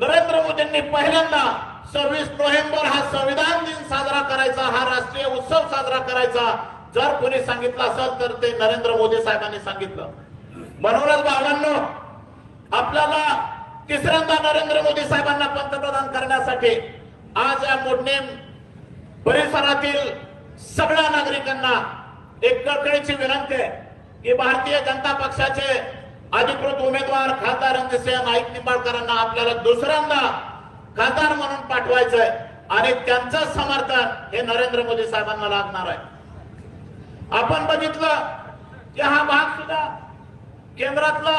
नरेंद्र मोदींनी पहिल्यांदा सव्वीस नोव्हेंबर हा संविधान दिन साजरा करायचा हा राष्ट्रीय उत्सव साजरा करायचा. जर कोणी सांगितलं असेल तर ते नरेंद्र मोदी साहेबांनी सांगितलं. म्हणूनच भावांनो आपल्याला तिसऱ्यांदा नरेंद्र मोदी साहेबांना पंतप्रधान करण्यासाठी आज या मोडनेम परिसरातील सगळ्या नागरिकांना एक कळकळीची विनंती आहे की भारतीय जनता पक्षाचे अधिकृत उमेदवार खासदार रणजितसिंह नाईक निंबाळकरांना आपल्याला दुसऱ्यांदा खासदार म्हणून पाठवायचं आहे आणि त्यांचं समर्थन हे नरेंद्र मोदी साहेबांना लागणार आहे. आपण बघितलं की हा भाग सुद्धा केंद्रातला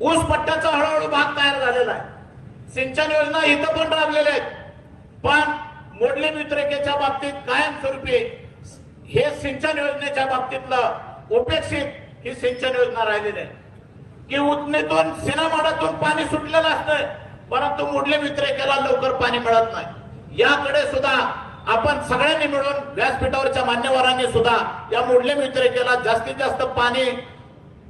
ऊस पट्ट्याचा हळूहळू भाग तयार झालेला आहे. सिंचन योजना इथं पण राबलेल्या आहेत. पण मोडली वितरिकेच्या बाबतीत कायमस्वरूपी हे सिंचन योजनेच्या बाबतीतलं उपेक्षित ही सिंचन योजना राहिलेली आहे. की उजनीतून सिनामाडातून पाणी सुटलेलं असतंय. परंतु मुडले विक्रेत्याला लवकर पाणी मिळत नाही. याकडे सुद्धा आपण सगळ्यांनी मिळून व्यासपीठावरच्या मान्यवरांनी सुद्धा या मुडले विक्रेत्याला जास्तीत जास्त पाणी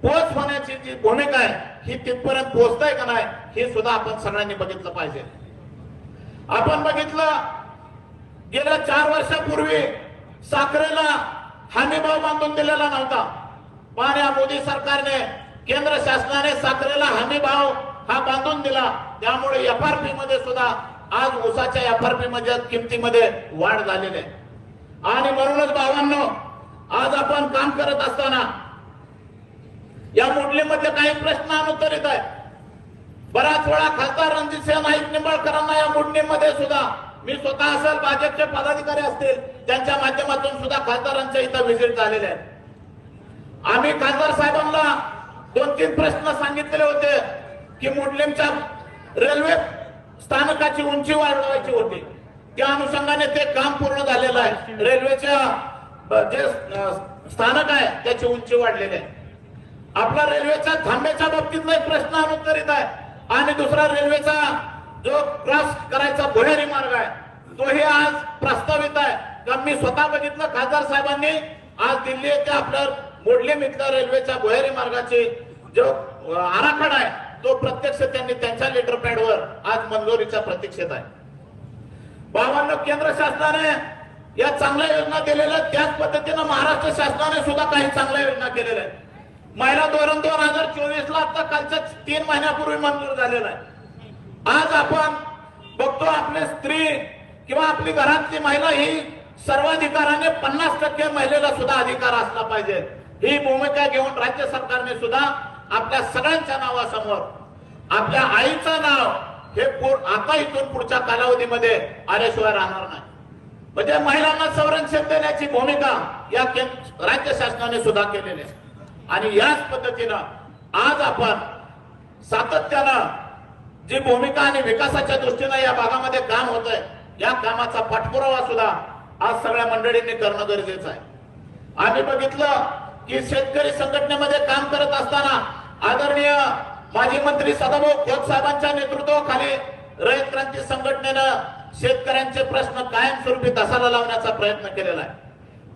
पोच होण्याची जी भूमिका आहे ही तिथपर्यंत पोहोचताय का नाही हे सुद्धा आपण सगळ्यांनी बघितलं पाहिजे. आपण बघितलं गेल्या चार वर्षापूर्वी साखरेला हमीभाव बांधून दिलेला नव्हता. पण या मोदी सरकारने केंद्र शासनाने साखरेला हमी भाव हा बांधून दिला. त्यामुळे एफ आर पी मध्ये सुद्धा आज उसाच्या एफ आर पी मध्ये किमतीमध्ये वाढ झालेली आहे. आणि म्हणूनच भावांनो आज आपण काम करत असताना या मुडलीमध्ये काही प्रश्न अनुत्तरित आहे बराच वेळा खासदार रणजितसिंह नाईक निंबाळकरांना या मुडणीमध्ये सुद्धा मी स्वतः असेल भाजपचे पदाधिकारी असतील त्यांच्या माध्यमातून सुद्धा खासदारांच्या इथं व्हिजिट झालेल्या आहेत. आम्ही खासदार साहेबांना दोन तीन प्रश्न सांगितलेले होते की मुडलेमच्या रेल्वे स्थानकाची उंची वाढवायची होती. त्या अनुषंगाने ते काम पूर्ण झालेलं आहे. रेल्वेच्या जे स्थानक आहे त्याची उंची वाढलेली आहे. आपला रेल्वेच्या थांब्याच्या बाबतीतला एक प्रश्न अनुत्तरित आहे. आणि दुसरा रेल्वेचा जो क्रॉस करायचा भुयारी मार्ग आहे तोही आज प्रस्तावित आहे. कारण मी स्वतः बघितलं खासदार साहेबांनी आज दिल्ली येथे आपलं मोडलीम इथल्या रेल्वेच्या भुयारी मार्गाची जो आराखडा आहे तो प्रत्यक्ष त्यांनी त्यांच्या लेटर पॅडवर आज मंजुरीच्या प्रतीक्षेत आहे. बाबांना केंद्र शासनाने या चांगल्या योजना दिलेल्या त्याच पद्धतीनं महाराष्ट्र शासनाने सुद्धा काही चांगल्या योजना केलेल्या आहेत. महिला धोरण दोन हजार चोवीस ला आता कालच्या तीन महिन्यापूर्वी मंजूर झालेला आहे. आज आपण बघतो आपली स्त्री किंवा आपली घरातली महिला ही सर्वाधिकाराने पन्नास टक्के महिलेला सुद्धा अधिकार असला पाहिजे. ही भूमिका घेऊन राज्य सरकारने सुद्धा आपल्या सगळ्यांच्या नावासमोर आपल्या आईचं नाव हे आता इथून पुढच्या कालावधीमध्ये आल्याशिवाय राहणार नाही. म्हणजे महिलांना संरक्षण देण्याची भूमिका या केंद्र राज्य शासनाने सुद्धा केलेली आहे. आणि याच पद्धतीनं आज आपण सातत्यानं जी भूमिका आणि विकासाच्या दृष्टीनं या भागामध्ये काम होत आहे या कामाचा पाठपुरावा सुद्धा आज सगळ्या मंडळींनी करणं गरजेचं आहे. आम्ही बघितलं की शेतकरी संघटनेमध्ये काम करत असताना आदरणीय माजी मंत्री सदाभाऊ खोत साहेबांच्या नेतृत्वाखाली रयत क्रांती संघटनेनं शेतकऱ्यांचे प्रश्न कायमस्वरूपी दसाला लावण्याचा प्रयत्न केलेला आहे.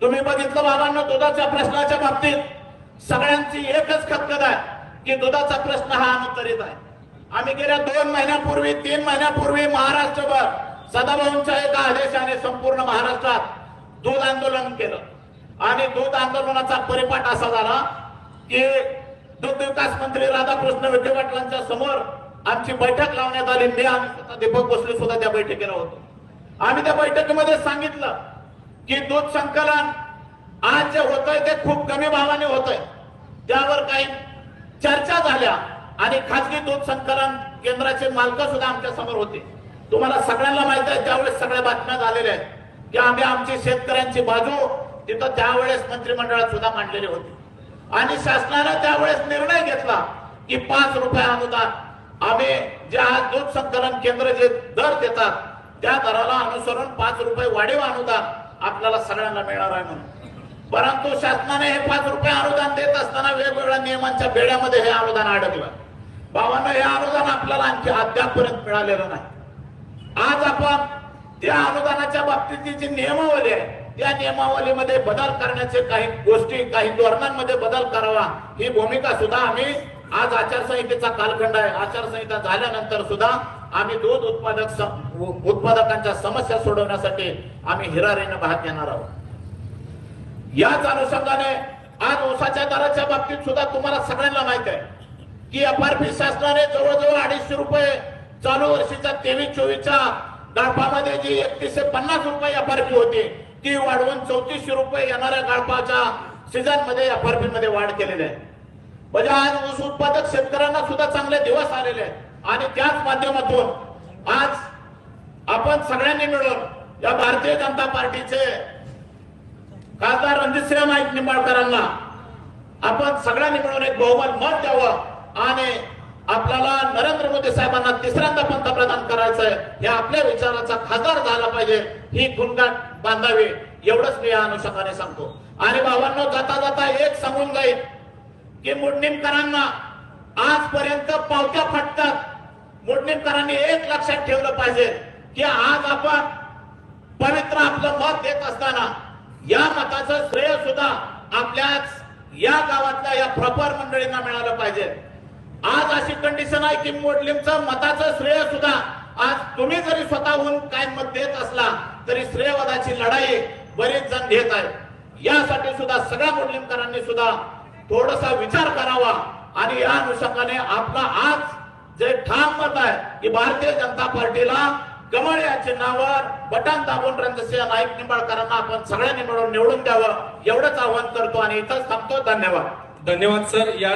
तुम्ही बघितलं बाबांना दुधाच्या प्रश्नाच्या बाबतीत सगळ्यांची एकच खतखत आहे की दुधाचा प्रश्न हा अनुत्तरित आहे. आम्ही गेल्या दोन महिन्यापूर्वी तीन महिन्यापूर्वी महाराष्ट्रभर सदाभाऊंच्या एका आदेशाने संपूर्ण महाराष्ट्रात दूध आंदोलन केलं. आणि दूध आंदोलनाचा परिपाठ असा झाला की दूध विकास मंत्री राधाकृष्ण विखे पाटलांच्या समोर आमची बैठक लावण्यात आली. मी आम्ही स्वतः दीपक भोसले सुद्धा त्या बैठकीला होतो. आम्ही त्या बैठकीमध्ये सांगितलं की दूध संकलन आज जे होतंय ते खूप कमी भावाने होतंय. त्यावर काही चर्चा झाल्या आणि खासगी दूध संकलन केंद्राचे मालक सुद्धा आमच्यासमोर होते. तुम्हाला सगळ्यांना माहीत आहे त्यावेळेस सगळ्या बातम्या झालेल्या आहेत. की आम्ही आमची शेतकऱ्यांची बाजू तिथं त्यावेळेस मंत्रिमंडळात सुद्धा मांडलेली होती. आणि शासनानं त्यावेळेस निर्णय घेतला की पाच रुपये अनुदान. आम्ही जे आज दूध संकलन केंद्र जे दर देतात त्या दराला अनुसरून पाच रुपये वाढीव अनुदान आपल्याला सगळ्यांना मिळणार आहे म्हणून. परंतु शासनाने हे पाच रुपये अनुदान देत असताना वेगवेगळ्या नियमांच्या बेड्यामध्ये हे अनुदान अडकलं. भावांना हे अनुदान आपल्याला आणखी अद्यापपर्यंत मिळालेलं नाही. आज आपण त्या अनुदानाच्या बाबतीतली जी नियमावली आहे त्या नियमावलीमध्ये बदल करण्याचे काही गोष्टी काही धोरणांमध्ये बदल करावा. ही भूमिका सुद्धा आम्ही आज आचारसंहितेचा कालखंड आहे. आचारसंहिता झाल्यानंतर सुद्धा आम्ही दूध उत्पादक सम- उत्पादकांच्या समस्या सोडवण्यासाठी आम्ही हिरारीनं भाग घेणार आहोत. याच अनुषंगाने आज ऊसाच्या दराच्या बाबतीत सुद्धा तुम्हाला सगळ्यांना माहीत आहे की एफआरपी शासनाने जवळजवळ अडीचशे रुपये चालू वर्षीच्या तेवीस चोवीसच्या गाळपामध्ये जी एकतीसशे पन्नास रुपये एफआरपी होती ती वाढवून चौतीसशे रुपये येणाऱ्या गाळपाच्या सीझनमध्ये एफआरपी मध्ये वाढ केलेली आहे. म्हणजे आज ऊस उत्पादक शेतकऱ्यांना सुद्धा चांगले दिवस आलेले आहेत. आणि त्याच माध्यमातून आज आपण सगळ्यांनी मिळून या भारतीय जनता पार्टीचे खासदार रणजितसिंह नाईक निंबाळकरांना आपण सगळ्यांनी मिळून एक बहुमत मत द्यावं आणि आपल्याला नरेंद्र मोदी साहेबांना तिसऱ्यांदा पंतप्रधान करायचंय हे आपल्या विचाराचा खासदार झाला पाहिजे ही गुणगाठ बांधावी एवढंच मी या अनुषंगाने सांगतो. आणि भावांनो जाता जाता एक सांगून जाईल की मुडणीमकरांना आजपर्यंत पावत्या फटतात. मुडणीमकरांनी एक लक्षात ठेवलं पाहिजे की आज आपण पवित्र आपलं मत देत असताना या मताचं श्रेय सुद्धा आपल्याच या गावातल्या या प्रपर मंडळींना मिळालं पाहिजे. आज अशी कंडिशन आहे की मोडलीमचं मताचं श्रेय सुद्धा आज तुम्ही जरी स्वतःहून काय मत देत असला तरी श्रेयवादाची लढाई बरेच जण घेत आहे यासाठी सुद्धा सगळ्या मोडलीमकरांनी सुद्धा थोडासा विचार करावा आणि या अनुषंगाने आपला आज जे ठाम मत आहे की भारतीय जनता पार्टीला कमळ या चिन्हावर बटन दाबून रणजितसिंह नाईक निंबाळकरांना आपण सगळ्यांनी मिळून निवडून द्यावं एवढंच आवाहन करतो आणि इथंच थांबतो. धन्यवाद. धन्यवाद सर. या